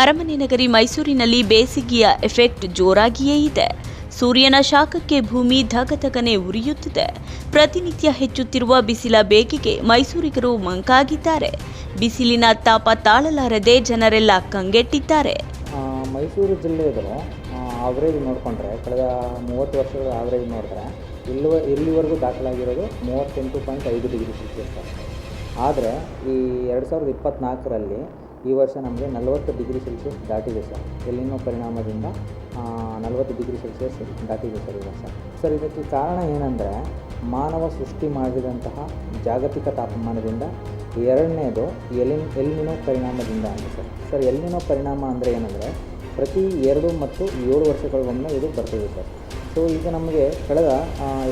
ಅರಮನೆ ನಗರಿ ಮೈಸೂರಿನಲ್ಲಿ ಬೇಸಿಗೆಯ ಎಫೆಕ್ಟ್ ಜೋರಾಗಿಯೇ ಇದೆ. ಸೂರ್ಯನ ಶಾಖಕ್ಕೆ ಭೂಮಿ ಧಗಧಗನೆ ಉರಿಯುತ್ತಿದೆ. ಪ್ರತಿನಿತ್ಯ ಹೆಚ್ಚುತ್ತಿರುವ ಬಿಸಿಲ ಬೇಗೆಗೆ ಮೈಸೂರಿಗರು ಮಂಕಾಗಿದ್ದಾರೆ. ಬಿಸಿಲಿನ ತಾಪ ತಾಳಲಾರದೆ ಜನರೆಲ್ಲ ಕಂಗೆಟ್ಟಿದ್ದಾರೆ. ಮೈಸೂರು ಜಿಲ್ಲೆಯದು ಆವ್ರೇಜ್ ನೋಡಿಕೊಂಡ್ರೆ, ಕಳೆದ ಮೂವತ್ತು ವರ್ಷಗಳ ಆವ್ರೇಜ್ ನೋಡಿದ್ರೆ, ಇಲ್ಲಿವ, ಇಲ್ಲಿವರೆಗೂ ದಾಖಲಾಗಿರೋದು ಮೂವತ್ತೆಂಟು ಪಾಯಿಂಟ್ ಐದು ಡಿಗ್ರಿ ಸೆಲ್ಸಿಯಸ್ ಆದರೆ, ಈ ಎರಡು ಸಾವಿರದ ಇಪ್ಪತ್ತ್ನಾಲ್ಕರಲ್ಲಿ ಈ ವರ್ಷ ನಮಗೆ ನಲವತ್ತು ಡಿಗ್ರಿ ಸೆಲ್ಸಿಯಸ್ ದಾಟಿದೆ ಸರ್. ಎಲ್ಲಿನೋ ಪರಿಣಾಮದಿಂದ ನಲವತ್ತು ಡಿಗ್ರಿ ಸೆಲ್ಸಿಯಸ್ ದಾಟಿದೆ ಸರ್ ಈ ವರ್ಷ. ಸರ್, ಇದಕ್ಕೆ ಕಾರಣ ಏನಂದರೆ, ಮಾನವ ಸೃಷ್ಟಿ ಮಾಡಿದಂತಹ ಜಾಗತಿಕ ತಾಪಮಾನದಿಂದ ಎರಡನೇದು ಎಲಿನ್ ಎಲ್ಲಿನೋ ಪರಿಣಾಮದಿಂದ ಅಂತ ಸರ್. ಸರ್, ಎಲ್ಲಿನೋ ಪರಿಣಾಮ ಅಂದರೆ ಏನಂದರೆ, ಪ್ರತಿ ಎರಡು ಮತ್ತು ಏಳು ವರ್ಷಗಳಿಗೊಮ್ಮೆ ಇದು ಬರ್ತದೆ ಸರ್. ಸೊ ಈಗ ನಮಗೆ ಕಳೆದ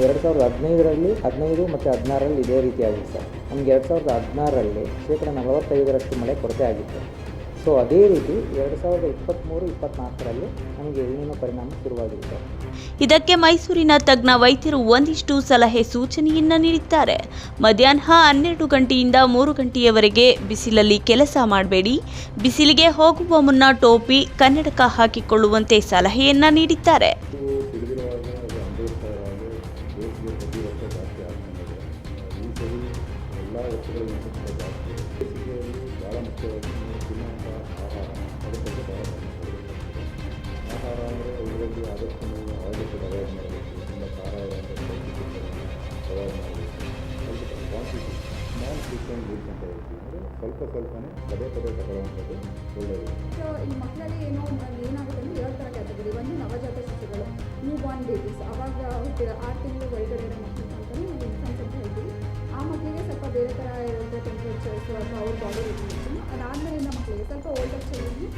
ಎರಡು ಸಾವಿರದ ಹದಿನೈದರಲ್ಲಿ ಹದಿನೈದು ಮತ್ತು ಹದಿನಾರರಲ್ಲಿ ಇದೇ ಆಗಿದೆ ಸರ್. ನಮಗೆ ಎರಡು ಸಾವಿರದ ಹದಿನಾರರಲ್ಲಿ ಶೇಕಡ ನಲವತ್ತೈದರಷ್ಟು ಮಳೆ ಕೊರತೆ ಆಗಿತ್ತು. ಸೊ ಅದೇ ರೀತಿ ಎರಡು ಸಾವಿರದ ಇಪ್ಪತ್ತ್ಮೂರು ಇಪ್ಪತ್ತ್ನಾಲ್ಕರಲ್ಲಿ ನಮಗೆ ಏನೇನು ಪರಿಣಾಮ ಶುರುವಾಗಿದೆ ಇದಕ್ಕೆ ಮೈಸೂರಿನ ತಜ್ಞ ವೈದ್ಯರು ಒಂದಿಷ್ಟು ಸಲಹೆ ಸೂಚನೆಯನ್ನ ನೀಡಿದ್ದಾರೆ. ಮಧ್ಯಾಹ್ನ ಹನ್ನೆರಡು ಗಂಟೆಯಿಂದ ಮೂರು ಗಂಟೆಯವರೆಗೆ ಬಿಸಿಲಲ್ಲಿ ಕೆಲಸ ಮಾಡಬೇಡಿ. ಬಿಸಿಲಿಗೆ ಹೋಗುವ ಮುನ್ನ ಟೋಪಿ ಕನ್ನಡಕ ಹಾಕಿಕೊಳ್ಳುವಂತೆ ಸಲಹೆಯನ್ನ ನೀಡಿದ್ದಾರೆ. ಬೇಸಿಗೆ ಪ್ರತಿ ವರ್ಷ ಜಾಸ್ತಿ ಆಗ್ತಿದೆ ಈ ಸರಿ ಎಲ್ಲ ವರ್ಷಗಳಿಗಿಂತ ಜಾಸ್ತಿ ಬೇಸಿಗೆಯಲ್ಲಿ ಭಾಳ ಮುಖ್ಯವಾಗಿ ನೀವು ತಿನ್ನುವಂಥ ಆಹಾರ ಅದರ ಬಗ್ಗೆ ಭಾಳ ಆಹಾರ ಅಂದರೆ ಇದರಲ್ಲಿ ಆದಷ್ಟು ನೀವು ಆಯಿಲ್ ಅವಾಯ್ಡ್ ಮಾಡಬೇಕು ತುಂಬ ಖಾರ ಇರುವಂಥ ಅವಾಯ್ಡ್ ಮಾಡಬೇಕು ಸ್ವಲ್ಪ ಕ್ವಾಂಟಿಟಿ ಸ್ಮಾಲ್ ಫ್ರೀಕ್ವೆಂಟ್ ಯೂಸ್ ಅಂತ ಹೇಳ್ತೀವಿ ಅಂದರೆ ಸ್ವಲ್ಪ ಸ್ವಲ್ಪನೇ ಪದೇ ಪದೇ ತಗೊಳ್ಳುವಂಥದ್ದು ಒಳ್ಳೆಯದು ಈ ಮಕ್ಕಳಲ್ಲಿ ಏನೋ ಏನಾಗುತ್ತೆ ಎರಡು ಥರ ಕ್ಯಾಟಗರಿ ಒಂದು ಹುಟ್ಟಿರೋ ಆರು ತಿಂಗಳು ಒಳಗಡೆ ಇರೋ ಮಕ್ಕಳು ಅಂತಲೇ ನಾವು ಅಂತ ಹೇಳ್ತೀವಿ. ಆ ಮಕ್ಕಳಿಗೆ ಸ್ವಲ್ಪ ಬೇರೆ ಥರ ಇರುತ್ತೆ ಟೆಂಪ್ರೇಚರ್ಸು ಅಥವಾ ಅವ್ರ ಬಾಡಿ ರೆಗ್ಯುಲೇಷನ್ ಅದಾದಮೇಲಿಂದ ಮಕ್ಕಳಿಗೆ ಸ್ವಲ್ಪ ಓಲ್ಡರ್ ಚೈಲ್ಡ್ಗೆ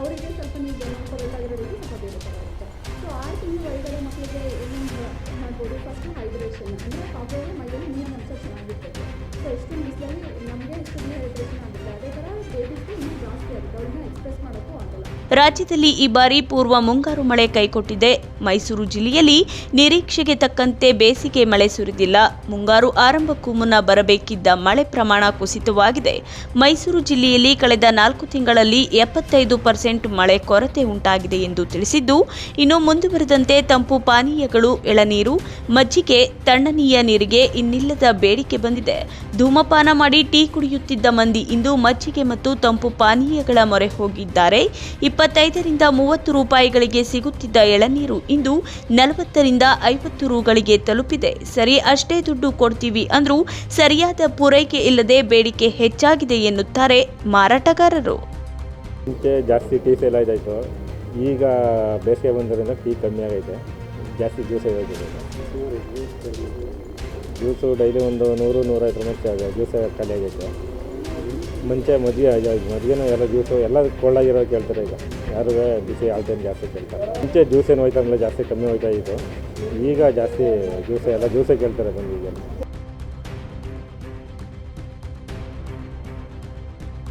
ಅವರಿಗೆ ಸ್ವಲ್ಪ ನೀವು ನೋಡ್ಕೋಬೇಕಾಗಿರೋ ರೀತಿ ಸ್ವಲ್ಪ ಬೇರೆ ಥರ ಇರುತ್ತೆ. ಸೊ ಆರು ತಿಂಗಳು ಒಳಗಡೆ ಮಕ್ಕಳಿಗೆ ಏನೇನು ಮಾಡ್ಬೋದು? ಫಸ್ಟ್ ಹೈಡ್ರೇಷನ್ ಅಂದರೆ ಪಾಪುಗಳ ಮೈಯಲ್ಲಿ ನೀರು ಅಂಶ ಚೆನ್ನಾಗಿರ್ತದೆ ಸೊ ಎಷ್ಟು ಬಿಸಿಲಲ್ಲಿ ನಮಗೆ ಎಷ್ಟು ಹೈಡ್ರೇಷನ್ ಆಗುತ್ತೆ. ಅದೇ ಥರ ಬೇಬಿಸ್ಗೆ ಇನ್ನೂ ಜಾಸ್ತಿ ಆಗುತ್ತೆ. ಅವ್ರನ್ನ ಎಕ್ಸ್ಪ್ರೆಸ್ ಮಾಡೋಕ್ಕೂ ಆಗಲ್ಲ. ರಾಜ್ಯದಲ್ಲಿ ಈ ಬಾರಿ ಪೂರ್ವ ಮುಂಗಾರು ಮಳೆ ಕೈಕೊಟ್ಟಿದೆ. ಮೈಸೂರು ಜಿಲ್ಲೆಯಲ್ಲಿ ನಿರೀಕ್ಷೆಗೆ ತಕ್ಕಂತೆ ಬೇಸಿಗೆ ಮಳೆ ಸುರಿದಿಲ್ಲ. ಮುಂಗಾರು ಆರಂಭಕ್ಕೂ ಮುನ್ನ ಬರಬೇಕಿದ್ದ ಮಳೆ ಪ್ರಮಾಣ ಕುಸಿತವಾಗಿದೆ. ಮೈಸೂರು ಜಿಲ್ಲೆಯಲ್ಲಿ ಕಳೆದ ನಾಲ್ಕು ತಿಂಗಳಲ್ಲಿ ಎಪ್ಪತ್ತೈದು ಪರ್ಸೆಂಟ್ ಮಳೆ ಕೊರತೆ ಉಂಟಾಗಿದೆ ಎಂದು ತಿಳಿಸಿದ್ದು, ಇನ್ನು ಮುಂದುವರೆದಂತೆ ತಂಪು ಪಾನೀಯಗಳು, ಎಳನೀರು, ಮಜ್ಜಿಗೆ, ತಣ್ಣನೀಯ ನೀರಿಗೆ ಇನ್ನಿಲ್ಲದ ಬೇಡಿಕೆ ಬಂದಿದೆ. ಧೂಮಪಾನ ಮಾಡಿ ಟೀ ಕುಡಿಯುತ್ತಿದ್ದ ಮಂದಿ ಇಂದು ಮಜ್ಜಿಗೆ ಮತ್ತು ತಂಪು ಪಾನೀಯಗಳ ಮೊರೆ ಹೋಗಿದ್ದಾರೆ. ಇಪ್ಪತ್ತೈದರಿಂದ ಮೂವತ್ತು ರೂಪಾಯಿಗಳಿಗೆ ಸಿಗುತ್ತಿದ್ದ ಎಳನೀರು ಇಂದು ನಲವತ್ತರಿಂದ ಐವತ್ತು ರೂಗಳಿಗೆ ತಲುಪಿದೆ. ಸರಿ, ಅಷ್ಟೇ ದುಡ್ಡು ಕೊಡ್ತೀವಿ ಅಂದ್ರೂ ಸರಿಯಾದ ಪೂರೈಕೆ ಇಲ್ಲದೆ ಬೇಡಿಕೆ ಹೆಚ್ಚಾಗಿದೆ ಎನ್ನುತ್ತಾರೆ ಮಾರಾಟಗಾರರು. ಜಾಸ್ತಿ ಟೀ ಸೇಲ್ ಈಗ ಬೇಸಿಗೆ ಬಂದರಿಂದ ಟೀ ಕಮ್ಮಿ ಆಗೈತೆ. ಜಾಸ್ತಿ ಜ್ಯೂಸ್ ಜ್ಯೂಸು ಡೈಲಿ ಒಂದು ನೂರು ನೂರೈವತ್ತು ರೂಪಾಯಿ ಜ್ಯೂಸೇ ಖಾಲಿ ಆಗೈತೆ ಮುಂಚೆ ಮದುವೆ ಮದುವೆನೂ ಎಲ್ಲ ಜ್ಯೂಸು ಎಲ್ಲ ಕೋಲ್ಡಾಗಿರೋ ಕೇಳ್ತಾರೆ ಈಗ. ಯಾರು ಬಿಸಿ ಆಲ್ಟೈನ್ ಜಾಸ್ತಿ ಕೇಳ್ತಾರೆ. ಮುಂಚೆ ಜ್ಯೂಸ್ ಏನು ಹೋಯ್ತಾ ಜಾಸ್ತಿ ಕಮ್ಮಿ ಹೋಯ್ತಾ ಇತ್ತು. ಈಗ ಜಾಸ್ತಿ ಜ್ಯೂಸೆ ಎಲ್ಲ ಜ್ಯೂಸೇ ಕೇಳ್ತಾರೆ ಬಂದು ಈಗ